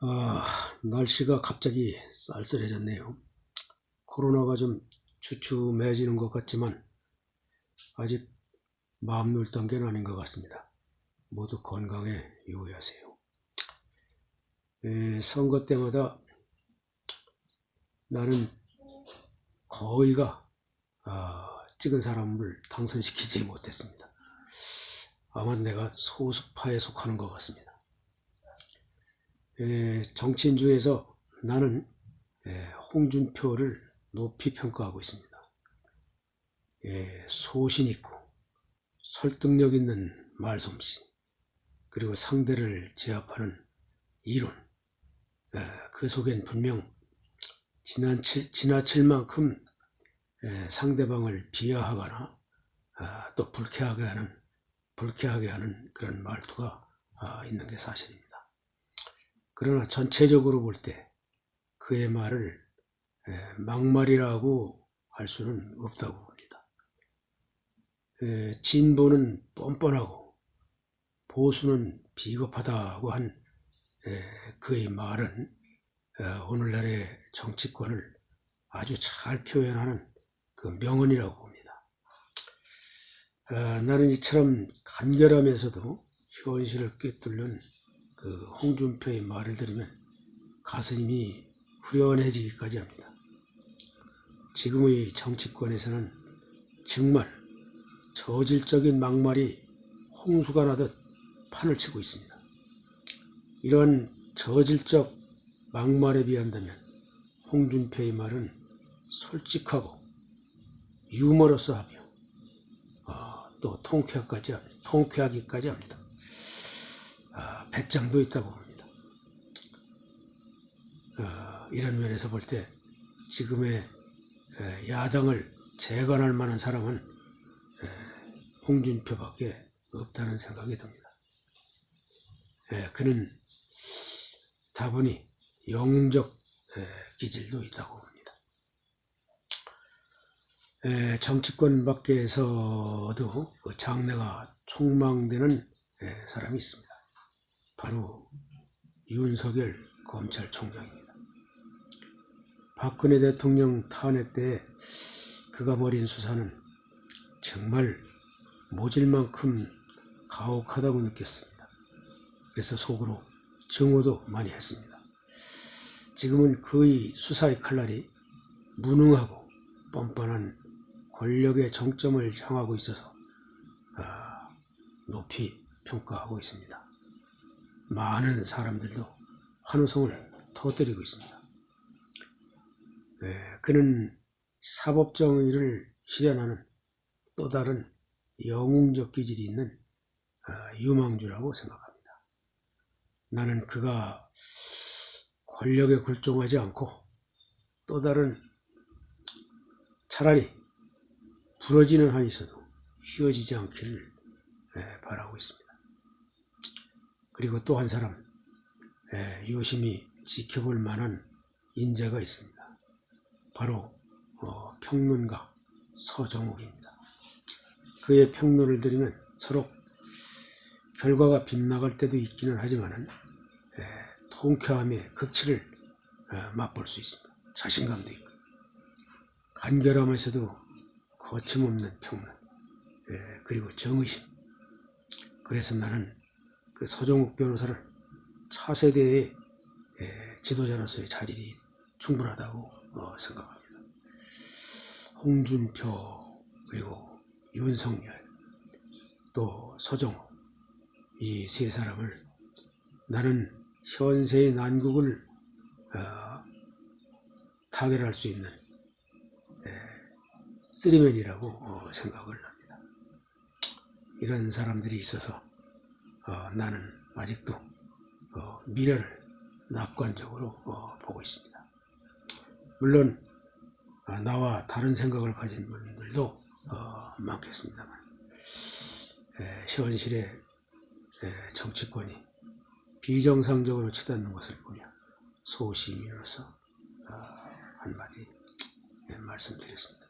아, 날씨가 갑자기 쌀쌀해졌네요. 코로나가 좀 주춤해지는 것 같지만 아직 마음 놓을 단계는 아닌 것 같습니다. 모두 건강에 유의하세요. 에, 선거 때마다 나는 거의가 아, 찍은 사람을 당선시키지 못했습니다. 아마 내가 소수파에 속하는 것 같습니다. 에, 정치인 중에서 나는 에, 홍준표를 높이 평가하고 있습니다. 예, 소신 있고 설득력 있는 말솜씨 그리고 상대를 제압하는 이론 에, 그 속엔 분명 지나칠, 지나칠 만큼 에, 상대방을 비하하거나 아, 또 불쾌하게 하는 불쾌하게 하는 그런 말투가 아, 있는 게 사실입니다. 그러나 전체적으로 볼 때 그의 말을 에, 막말이라고 할 수는 없다고 봅니다. 에, 진보는 뻔뻔하고 보수는 비겁하다고 한 에, 그의 말은 에, 오늘날의 정치권을 아주 잘 표현하는 그 명언이라고 봅니다. 아, 나는 이처럼 간결하면서도 현실을 꿰뚫는 그 홍준표의 말을 들으면 가슴이 후련해지기까지 합니다. 지금의 정치권에서는 정말 저질적인 막말이 홍수가 나듯 판을 치고 있습니다. 이런 저질적 막말에 비한다면 홍준표의 말은 솔직하고 유머러스하며 아, 또 통쾌하기까지 합니다. 통쾌하기까지 합니다. 아, 배짱도 있다고 봅니다. 아, 이런 면에서 볼 때 지금의 에, 야당을 재건할 만한 사람은 에, 홍준표밖에 없다는 생각이 듭니다. 에, 그는 다분히 영웅적 에, 기질도 있다고 봅니다. 에, 정치권 밖에서도 그 장래가 촉망되는 에, 사람이 있습니다. 바로 윤석열 검찰총장입니다. 박근혜 대통령 탄핵 때 그가 벌인 수사는 정말 모질만큼 가혹하다고 느꼈습니다. 그래서 속으로 증오도 많이 했습니다. 지금은 그의 수사의 칼날이 무능하고 뻔뻔한 권력의 정점을 향하고 있어서 아, 높이 평가하고 있습니다. 많은 사람들도 환호성을 터뜨리고 있습니다. 네, 그는 사법정의를 실현하는 또 다른 영웅적 기질이 있는 아, 유망주라고 생각합니다. 나는 그가 권력에 굴종하지 않고 또 다른 차라리 부러지는 한이 있어도 휘어지지 않기를 네, 바라고 있습니다. 그리고 또 한 사람 예, 유심히 지켜볼 만한 인재가 있습니다. 바로 어, 평론가 서정욱입니다. 그의 평론을 들으면 서로 결과가 빗나갈 때도 있기는 하지만 통쾌함의 극치를 어, 맛볼 수 있습니다. 자신감도 있고 간결함에서도 거침없는 평론 예, 그리고 정의심 그래서 나는 그 서정욱 변호사를 차세대의 예, 지도자로서의 자질이 충분하다고 어, 생각합니다. 홍준표 그리고 윤석열 또 서정욱 이 세 사람을 나는 현세의 난국을 어, 타결할 수 있는 예, 쓰리맨이라고 어, 생각을 합니다. 이런 사람들이 있어서 어, 나는 아직도 어, 미래를 낙관적으로 어, 보고 있습니다. 물론 아, 나와 다른 생각을 가진 분들도 어, 많겠습니다만 에, 현실의 에, 정치권이 비정상적으로 치닫는 것을 보며 소시민으로서 어, 한마디 예, 말씀드렸습니다.